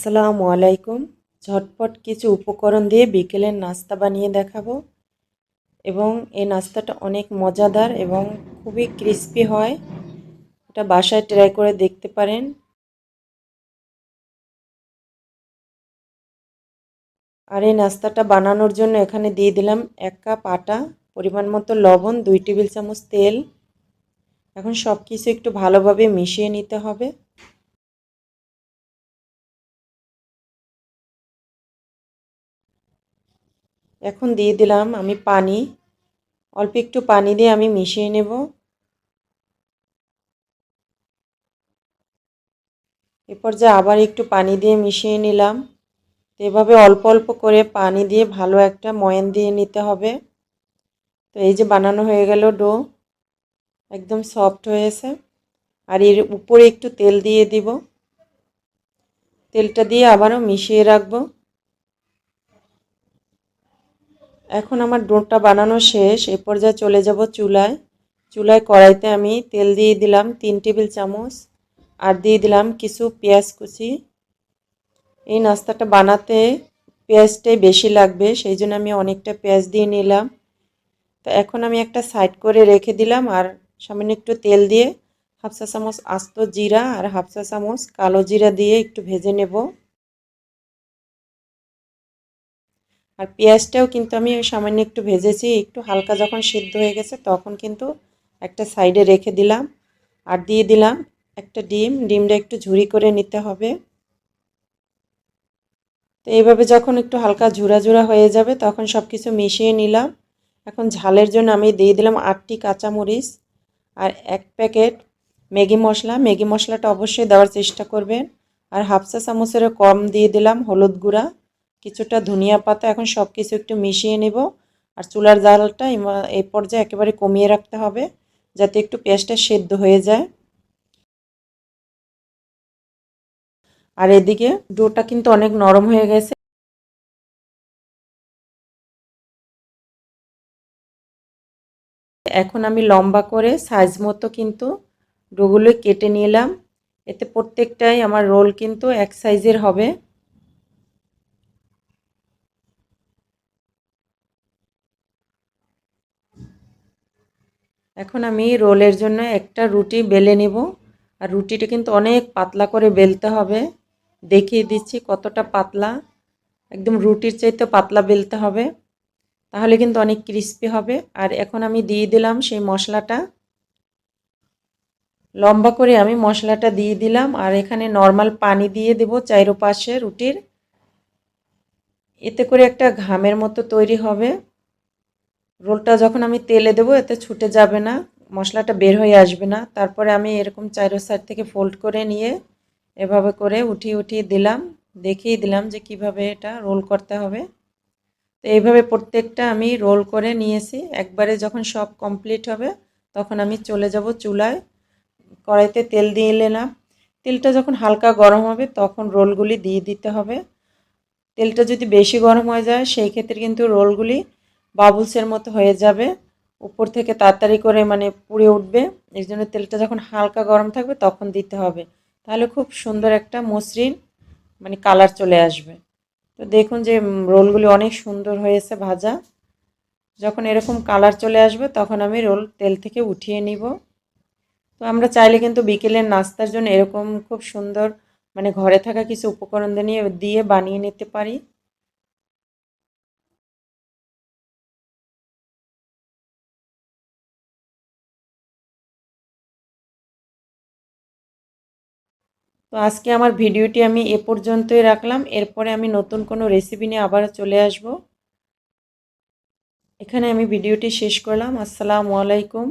আসসালামু আলাইকুম। ঝটপট কিছু উপকরণ দিয়ে বিকেলের নাস্তা বানিয়ে দেখাবো। এবং এই নাস্তাটা অনেক মজাদার এবং খুবই ক্রিস্পি হয়। এটা বাসায় ট্রাই করে দেখতে পারেন। আর এই নাস্তাটা বানানোর জন্য এখানে দিয়ে দিলাম এক কাপ আটা, পরিমাণ মতো লবণ, দুই টেবিল চামচ তেল। এখন সব কিছু একটু ভালোভাবে মিশিয়ে নিতে হবে। এখন দিয়ে দিলাম আমি পানি। অল্প একটু পানি দিয়ে আমি মিশিয়ে নেব। এরপর যে আবার একটু পানি দিয়ে মিশিয়ে নিলাম, তো এভাবে অল্প অল্প করে পানি দিয়ে ভালো একটা ময়ান দিয়ে নিতে হবে। তো এই যে বানানো হয়ে গেল ডো, একদম সফট হয়েছে। আর এর উপরে একটু তেল দিয়ে দিব। তেলটা দিয়ে আবারও মিশিয়ে রাখব। এখন আমার ডোটা বানানো শেষ, এ পর্যায়ে চলে যাব চুলায়। চুলায় কড়াইতে আমি তেল দিয়ে দিলাম তিন টেবিল চামচ, আর দিয়ে দিলাম কিছু পেঁয়াজ কুচি। এই নাস্তাটা বানাতে পেঁয়াজটাই বেশি লাগবে, সেই জন্য আমি অনেকটা পেঁয়াজ দিয়ে নিলাম। তো এখন আমি একটা সাইড করে রেখে দিলাম, আর সামান্য একটু তেল দিয়ে হাফসা চামচ আস্ত জিরা আর হাফসা চামচ কালো জিরা দিয়ে একটু ভেজে নেব। আর পেঁয়াজটাও কিন্তু আমি ওই সামান্য একটু ভেজেছি, একটু হালকা যখন সিদ্ধ হয়ে গেছে তখন কিন্তু একটা সাইডে রেখে দিলাম আর দিয়ে দিলাম একটা ডিম, ডিমটা একটু ঝুরি করে নিতে হবে। তো এইভাবে যখন একটু হালকা ঝুরা ঝুরা হয়ে যাবে তখন সব কিছু মিশিয়ে নিলাম। এখন ঝালের জন্য আমি দিয়ে দিলাম আটটি কাঁচামরিচ আর এক প্যাকেট ম্যাগি মশলা। ম্যাগি মশলাটা অবশ্যই দেওয়ার চেষ্টা করবেন। আর হাফসা চামচেরও কম দিয়ে দিলাম হলুদ গুঁড়া। কিছুটা ধনিয়া পাতা এখন সব কিছু একটু মিশিয়ে নেব। আর চুলার জালটা এই পর্যায়ে একেবারে কমিয়ে রাখতে হবে, যাতে একটু পেঁয়াজটা সেদ্ধ হয়ে যায়। আর এদিকে ডোটা কিন্তু অনেক নরম হয়ে গেছে। এখন আমি লম্বা করে সাইজ মতো কিন্তু ডোগুলো কেটে নিলাম। এতে প্রত্যেকটাই আমার রোল কিন্তু এক সাইজের হবে। এখন আমি রোলের জন্য একটা রুটি বেলে নেব। আর রুটিটা কিন্তু অনেক পাতলা করে বেলতে হবে। দেখিয়ে দিচ্ছি কতটা পাতলা। একদম রুটির চাইতে পাতলা বেলতে হবে। তাহলে কিন্তু অনেক ক্রিস্পি হবে। আর এখন আমি দিয়ে দিলাম সেই মশলাটা। লম্বা করে আমি মশলাটা দিয়ে দিলাম। আর এখানে নর্মাল পানি দিয়ে দেব চাইরো পাশে রুটির। এতে করে একটা ঘামের মতো তৈরি হবে। রোলটা যখন আমি তেলে দেবো, এতে ছুটে যাবে না, মশলাটা বের হয়ে আসবে না। তারপরে আমি এরকম চাইরো সাইড থেকে ফোল্ড করে নিয়ে এভাবে করে উঠিয়ে উঠিয়ে দিলাম। দেখিয়ে দিলাম যে কীভাবে এটা রোল করতে হবে। তো এইভাবে প্রত্যেকটা আমি রোল করে নিয়েছি। একবারে যখন সব কমপ্লিট হবে, তখন আমি চলে যাব চুলায়। কড়াইতে তেল দিয়ে নিলাম তেলটা যখন হালকা গরম হবে, তখন রোলগুলি দিয়ে দিতে হবে। তেলটা যদি বেশি গরম হয়ে যায়, সেই ক্ষেত্রে কিন্তু রোলগুলি বাবুলসের মতো হয়ে যাবে। উপর থেকে তাড়াতাড়ি করে মানে পুড়ে উঠবে। এই জন্য তেলটা যখন হালকা গরম থাকবে তখন দিতে হবে। তাহলে খুব সুন্দর একটা মসৃণ মানে কালার চলে আসবে। তো দেখুন যে রোলগুলি অনেক সুন্দর হয়েছে ভাজা। যখন এরকম কালার চলে আসবে তখন আমি রোল তেল থেকে উঠিয়ে নিব। তো আমরা চাইলে কিন্তু বিকেলের নাস্তার জন্য এরকম খুব সুন্দর মানে ঘরে থাকা কিছু উপকরণ দিয়ে দিয়ে বানিয়ে নিতে পারি। তো আজকে আমার ভিডিওটি আমি এ পর্যন্তই রাখলাম। এরপরে আমি নতুন কোনো রেসিপি নিয়ে আবার চলে আসব। এখানে আমি ভিডিওটি শেষ করলাম। আসসালামু আলাইকুম।